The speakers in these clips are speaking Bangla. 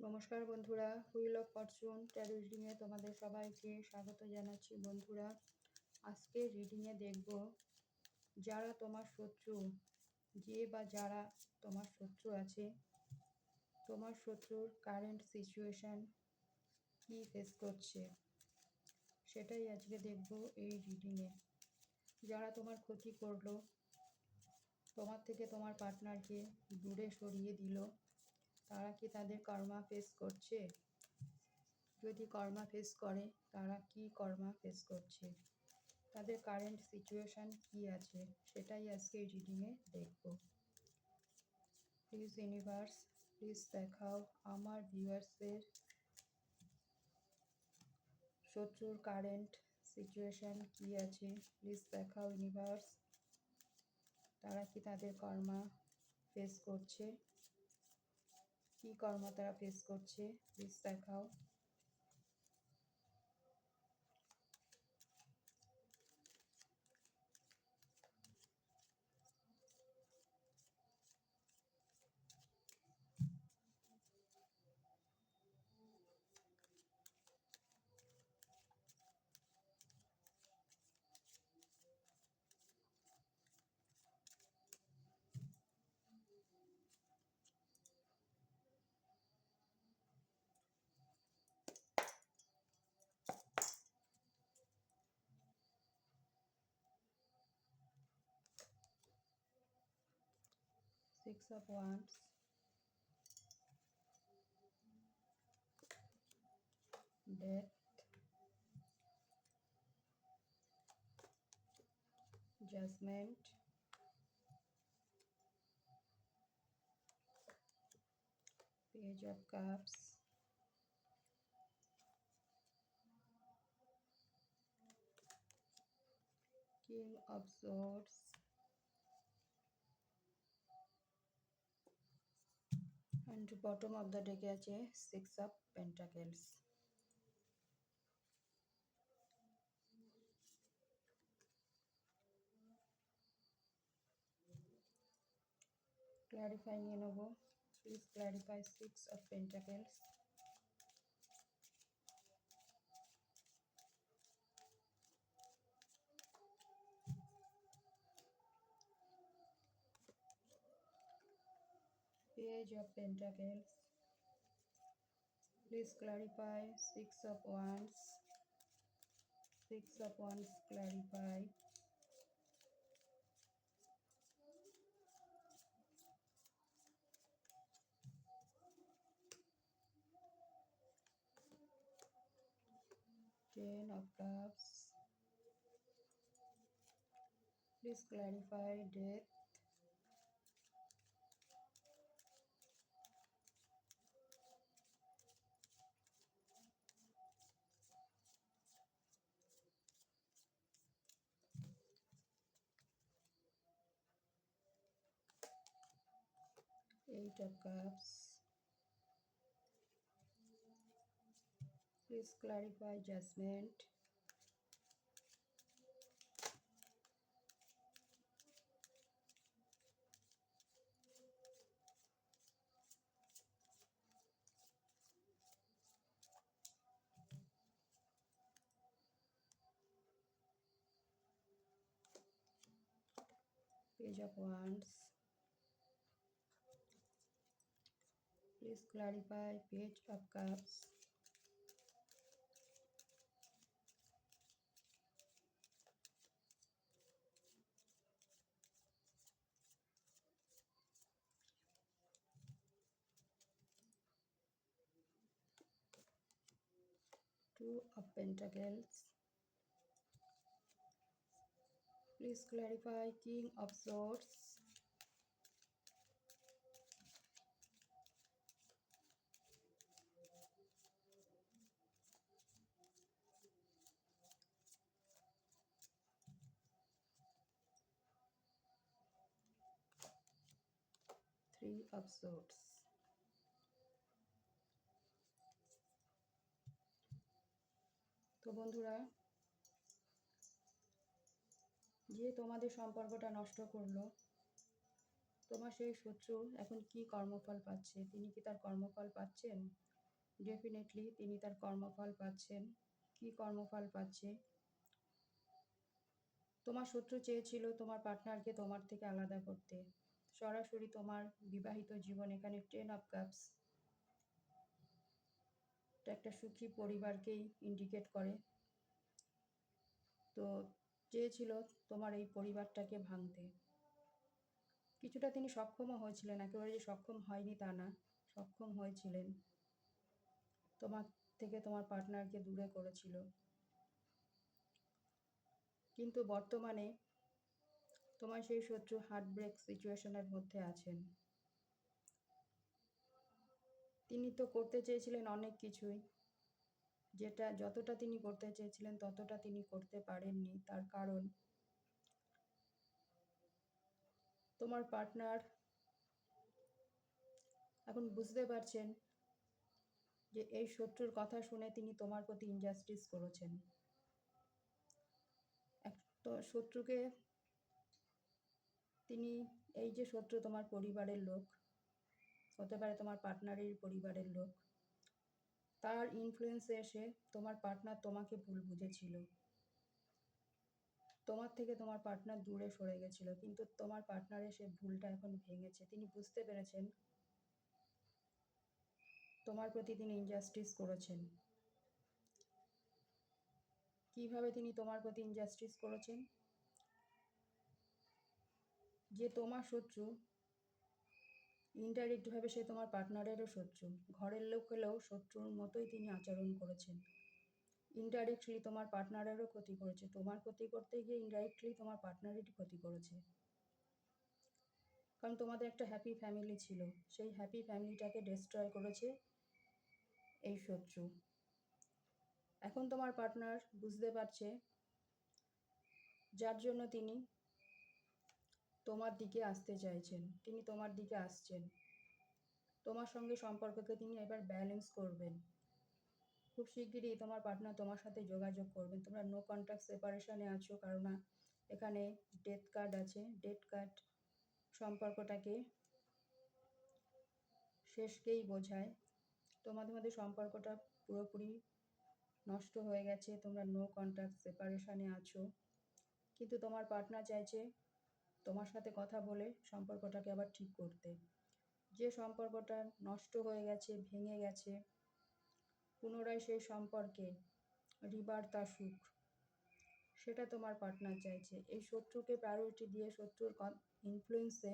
নমস্কার বন্ধুরা হুইল অফ ফরচুন ট্যারো রিডিংয়ে তোমাদের সবাইকে স্বাগত জানাচ্ছি বন্ধুরা। আজকে রিডিংয়ে দেখব, যারা তোমার শত্রু, যে বা যারা তোমার শত্রু আছে, তোমার শত্রুর কারেন্ট সিচুয়েশান কী ফেস করছে, সেটাই আজকে দেখব এই রিডিংয়ে যারা তোমার ক্ষতি করল, তোমার থেকে তোমার পার্টনারকে দূরে সরিয়ে দিল তারা কি তাদের কর্মা ফেস করছে? যদি কর্মা ফেস করে, তারা কি কর্মা ফেস করছে? তাদের কারেন্ট সিচুয়েশান কি আছে? সেটাই আজকে রিডিংয়ে দেখব। প্লিজ ইউনিভার্স প্লিজ দেখাও আমার ভিউয়ার্সের শত্রুর কারেন্ট সিচুয়েশান কি আছে? প্লিজ দেখাও ইউনিভার্স তারা কি তাদের কর্মা ফেস করছে? কি কর্ম তারা ফেস করছে? প্লিজ দেখাও। Six of wands. Death judgment. Page of cups. King of swords and bottom of the deck আছে six of pentacles clarify নিয়ে নেব please clarify six of pentacles page of pentacles. Please clarify. Six of wands. Six of wands clarify. Ten of cups. Please clarify death eight of cups. Please clarify judgment. Page of wands please clarify page of cups. Two of pentacles. Please clarify king of swords three of swords তো বন্ধুরা, যে তোমাদের সম্পর্কটা নষ্ট করল, তোমার সেই শত্রু এখন কি কর্মফল পাচ্ছে? তিনি কি তার কর্মফল পাচ্ছেন? ডেফিনেটলি তিনি তার কর্মফল পাচ্ছেন। কি কর্মফল পাচ্ছে? তোমার শত্রু চেয়েছিল তোমার পার্টনারকে তোমার থেকে আলাদা করতে। সরাসরি তোমার বিবাহিত জীবন এখানে টেন অফ কাপস একটা সুখী পরিবারকেই ইন্ডিকেট করে। তো চেয়েছিল তোমার এই পরিবারটাকে ভাঙতে। কিছুটা তিনি সক্ষমও হয়েছিলেন, একেবারে যে সক্ষম হয়নি তা না, সক্ষম হয়েছিলেন। তোমার থেকে তোমার পার্টনারকে দূরে করেছিল। কিন্তু বর্তমানে তোমার সেই শত্রু হার্ট ব্রেক সিচুয়েশনের মধ্যে আছেন। তিনি তো করতে চেয়েছিলেন অনেক কিছুই। যেটা, যতটা তিনি করতে চেয়েছিলেন, ততটা তিনি করতে পারেননি। তার কারণ, তোমার পার্টনার এখন বুঝতে পারছেন যে এই শত্রুর কথা শুনে তিনি তোমার প্রতি ইনজাস্টিস করেছেন। এক, তো শত্রুকে তিনি এই যে শত্রু তোমার পরিবারের লোক, হতে পারে তোমার পার্টনারের পরিবারের লোক, তার ইনফ্লুয়েন্সে এসে তোমার পার্টনার তোমাকে ভুল বুঝেছিল। তোমার থেকে তোমার পার্টনার দূরে সরে গেছিল, কিন্তু তোমার পার্টনারের সে ভুলটা এখন ভেঙেছে। তিনি বুঝতে পেরেছেন তোমার প্রতি তিনি ইনজাস্টিস করেছেন। কীভাবে তিনি তোমার প্রতি ইনজাস্টিস করেছেন? যে তোমার শত্রু ইনডাইরেক্টভাবে সে তোমার পার্টনারেরও শত্রু। ঘরের লোক হলেও শত্রুর মতোই তিনি আচরণ করেছেন। ইনডাইরেক্টলি তোমার পার্টনারেরও ক্ষতি করেছে। তোমার ক্ষতি করতে গিয়ে ইনডাইরেক্টলি তোমার পার্টনারেরই ক্ষতি করেছে। কারণ তোমাদের একটা হ্যাপি ফ্যামিলি ছিল। সেই হ্যাপি ফ্যামিলিটাকে ডিস্ট্রয় করেছে এই শত্রু। এখন তোমার পার্টনার বুঝতে পারছে, যার জন্য তিনি তোমার দিকে আসতে চাইছেন, তিনি তোমার দিকে আসছেন। তোমার সঙ্গে সম্পর্ককে তিনি এবার ব্যালেন্স করবেন। খুব শিগগিরই তোমার পার্টনার তোমার সাথে যোগাযোগ করবেন। তোমরা নো কন্ট্যাক্ট সেপারেশনে আছো কারণ এখানে ডেথ কার্ড আছে। ডেথ কার্ড সম্পর্কটাকে শেষকেই বোঝায়। তোমাদের মধ্যে সম্পর্কটা পুরোপুরি নষ্ট হয়ে গেছে, তোমরা নো কন্ট্যাক্ট সেপারেশনে আছো। কিন্তু তোমার পার্টনার চাইছে তোমার সাথে কথা বলে সম্পর্কটাকে আবার ঠিক করতে। যে সম্পর্কটা নষ্ট হয়ে গেছে, ভেঙে গেছে, পুনরায় সেই সম্পর্কে রিবার্থ সুখ, সেটা তোমার পার্টনার চাইছে। এই শত্রুকে প্রায়োরিটি দিয়ে শত্রুর ইনফ্লুয়েন্সে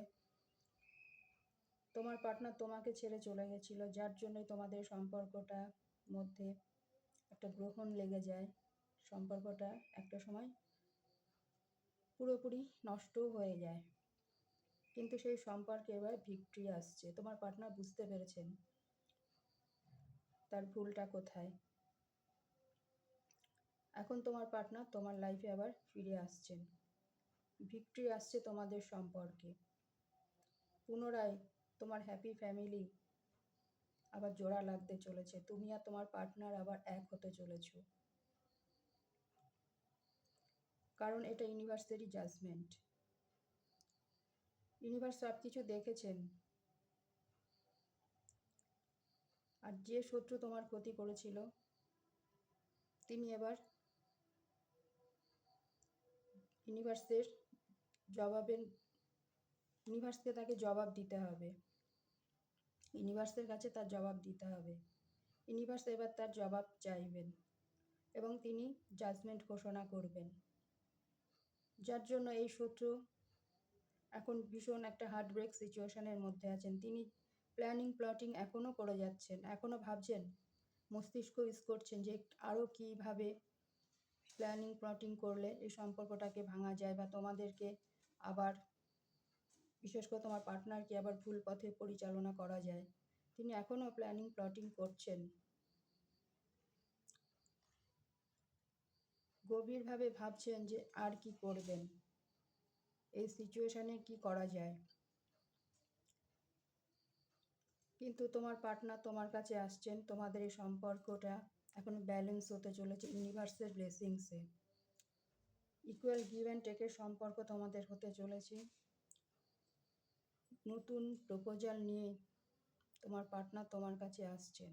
তোমার পার্টনার তোমাকে ছেড়ে চলে গেছিল, যার জন্যই তোমাদের সম্পর্কটা মধ্যে একটা গ্রহণ লেগে যায়। সম্পর্কটা একটা সময় পুরোপুরি নষ্টও হয়ে যায়। কিন্তু সেই সম্পর্কে এবার ভিক্টরি আসছে। তোমার পার্টনার বুঝতে পেরেছেন তার ভুলটা কোথায়? এখন তোমার পার্টনার তোমার লাইফে আবার ফিরে আসছেন। ভিক্টরি আসছে তোমাদের সম্পর্কে। পুনরায় তোমার হ্যাপি ফ্যামিলি আবার জোড়া লাগতে চলেছে। তুমি আর তোমার পার্টনার আবার এক হতে চলেছো। কারণ এটা ইউনিভার্সেরই জাজমেন্ট ইউনিভার্স সব কিছু দেখেছেন। আর যে শত্রু তোমার ক্ষতি করেছিল, তিনি এবার ইউনিভার্সের জবাবের, ইউনিভার্সকে তাকে জবাব দিতে হবে। ইউনিভার্সের কাছে তার জবাব দিতে হবে। ইউনিভার্স এবার তার জবাব চাইবেন এবং তিনি জাজমেন্ট ঘোষণা করবেন। যার জন্য এই শত্রু এখন ভীষণ একটা হার্ট ব্রেক সিচুয়েশনের মধ্যে আছেন। তিনি প্ল্যানিং প্লটিং এখনও করে যাচ্ছেন। এখনও ভাবছেন, মস্তিষ্ক ইউজ করছেন যে আরও কীভাবে প্ল্যানিং প্লটিং করলে এই সম্পর্কটাকে ভাঙা যায় বা তোমাদেরকে আবার, বিশেষ করে তোমার পার্টনারকে আবার ভুল পথে পরিচালনা করা যায়। তিনি এখনও প্ল্যানিং প্লটিং করছেন। গভীরভাবে ভাবছেন যে আর কি করবেন? এই সিচুয়েশানে কি করা যায়? কিন্তু তোমার পার্টনার তোমার কাছে আসছেন, তোমাদের এই সম্পর্কটা এখন ব্যালেন্স হতে চলেছে ইউনিভার্সের ব্লেসিংসে ইকুয়াল গিভ অ্যান্ড টেকের সম্পর্ক তোমাদের হতে চলেছে। নতুন প্রপোজাল নিয়ে তোমার পার্টনার তোমার কাছে আসছেন।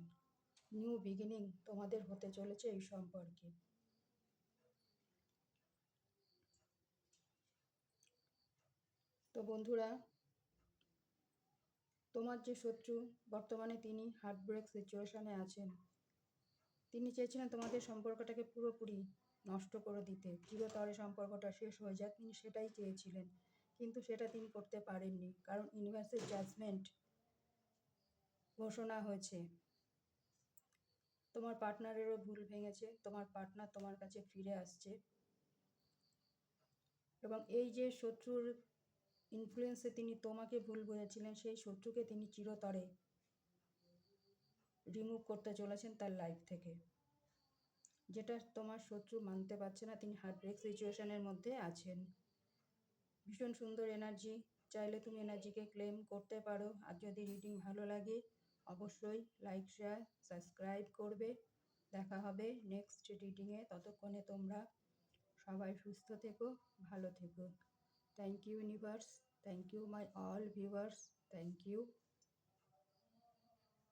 নিউ বিগিনিং তোমাদের হতে চলেছে এই সম্পর্কে। বন্ধুরা, তোমার যে শত্রু, বর্তমানে তিনি হার্টব্রেক সিচুয়েশনে আছেন। তিনি চেয়েছিলেন তোমাদের সম্পর্কটাকে পুরোপুরি নষ্ট করে দিতে। চিরতরে সম্পর্কটা শেষ হয়ে যাক, তিনি সেটাই চেয়েছিলেন। কিন্তু সেটা তিনি করতে পারেননি, কারণ ইউনিভার্সের জাজমেন্ট ঘোষণা হয়েছে। তোমার পার্টনারেরও ভুল ভেঙেছে, তোমার পার্টনার তোমার কাছে ফিরে আসছে। এবং এই যে শত্রুর ইনফ্লুয়েন্সে তিনি তোমাকে ভুল বুঝেছিলেন সেই শত্রুকে তিনি চিরতরে রিমুভ করতে চলেছেন তার লাইফ থেকে। যেটা তোমার শত্রু মানতে পারছে না, তিনি হার্ট ব্রেক সিচুয়েশনের মধ্যে আছেন। ভীষণ সুন্দর এনার্জি চাইলে তুমি এনার্জিকে ক্লেম করতে পারো। আর যদি রিডিং ভালো লাগে, অবশ্যই লাইক শেয়ার সাবস্ক্রাইব করবে। দেখা হবে নেক্সট রিডিংয়ে ততক্ষণে তোমরা সবাই সুস্থ থেকো, ভালো থেকো। Thank you, universe. Thank you, my all viewers. Thank you.